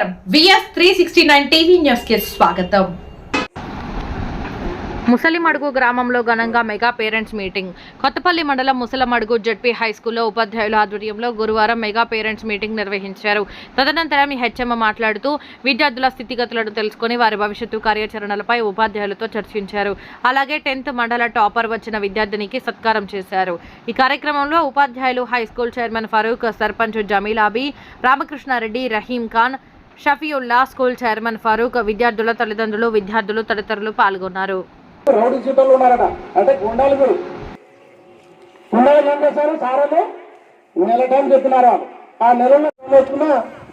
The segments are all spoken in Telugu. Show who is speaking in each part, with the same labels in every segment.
Speaker 1: నమస్కారం. VS three sixty nine TV న్యూస్కి స్వాగతం. ముసలిమడుగు గ్రామంలో ఘనంగా మెగా పేరెంట్స్ మీటింగ్. కొత్తపల్లి మండలం ముసలమడుగు జడ్పీ హై స్కూల్లో ఉపాధ్యాయుల ఆధ్వర్యంలో గురువారం మెగా పేరెంట్స్ మీటింగ్ నిర్వహించారు. తదనంతరం ఈ హెచ్ఎం మాట్లాడుతూ విద్యార్థుల స్థితిగతులను తెలుసుకుని వారి భవిష్యత్తు కార్యాచరణలపై ఉపాధ్యాయులతో చర్చించారు. అలాగే టెన్త్ మండల టాపర్ వచ్చిన విద్యార్థినికి సత్కారం చేశారు. ఈ కార్యక్రమంలో ఉపాధ్యాయులు high school chairman Farooq sarpanch Jamilabi Ramakrishna Reddy Rahim Khan Shafiullah school chairman Farooq విద్యార్థుల తల్లిదండ్రులు విద్యార్థులు తదితరులు పాల్గొన్నారు.
Speaker 2: రౌడీ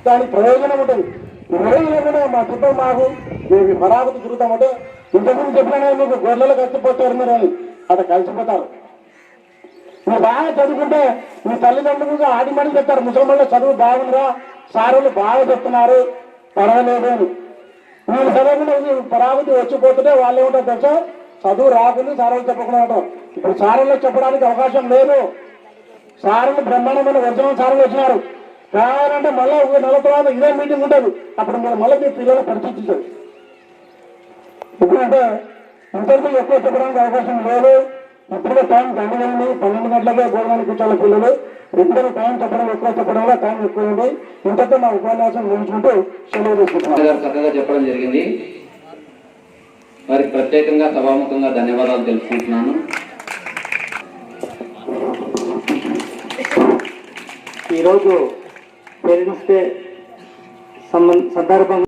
Speaker 2: దానికి ప్రయోజనం ఉంటుంది. ప్రయోజనం మా చుట్టూ మాకు మేము పరాగతి తిరుగుతామంటే ఇంతకుముందు చెప్పినా మీకు గొర్రెలు కలిసిపోతారు మీరు అని. అక్కడ కలిసిపోతారు. నువ్వు బాగా చదువుకుంటే మీ తల్లిదండ్రులుగా ఆడి మని చెప్తారు ముసలిమల్లో చదువు బాగుందిరా. సారులు బాగా చెప్తున్నారు. పర్వాలేదు అని. నేను చదవకుండా పరావతి వచ్చిపోతుంటే వాళ్ళు ఏమంటారు తెలుసా? చదువు రాకుండా సారాలు చెప్పకుండా ఉంటాం ఇప్పుడు సారంలో చెప్పడానికి అవకాశం లేదు. సారులు బ్రహ్మాండమైన వర్జనం సారులు వచ్చినారు. కావాలంటే మళ్ళీ ఒక నెల తర్వాత ఇదే మీటింగ్ ఉంటుంది. అప్పుడు మీరు మళ్ళీ మీ పిల్లలు పరిచయించారు ఎప్పుడంటే ఇంటర్వ్యూ ఎక్కువ చెప్పడానికి అవకాశం లేదు. ఇప్పుడే టైం గంటలైంది పన్నెండు గంటలకే భోజనానికి కూర్చోాలి పిల్లలు. ఇద్దరు టైం చెప్పడం ఎక్కువ చెప్పడం వల్ల టైం ఎక్కువ ఉంది ఇంతతో నా ఉపన్యాసం ముగించుకుంటూ సెలవు తీసుకుంటున్నాను
Speaker 3: చక్కగా చెప్పడం జరిగింది. వారికి ప్రత్యేకంగా సభాముఖంగా ధన్యవాదాలు తెలుపుకుంటున్నాను.
Speaker 2: ఈరోజు పేరెంట్స్ డే సంబంధ సందర్భంగా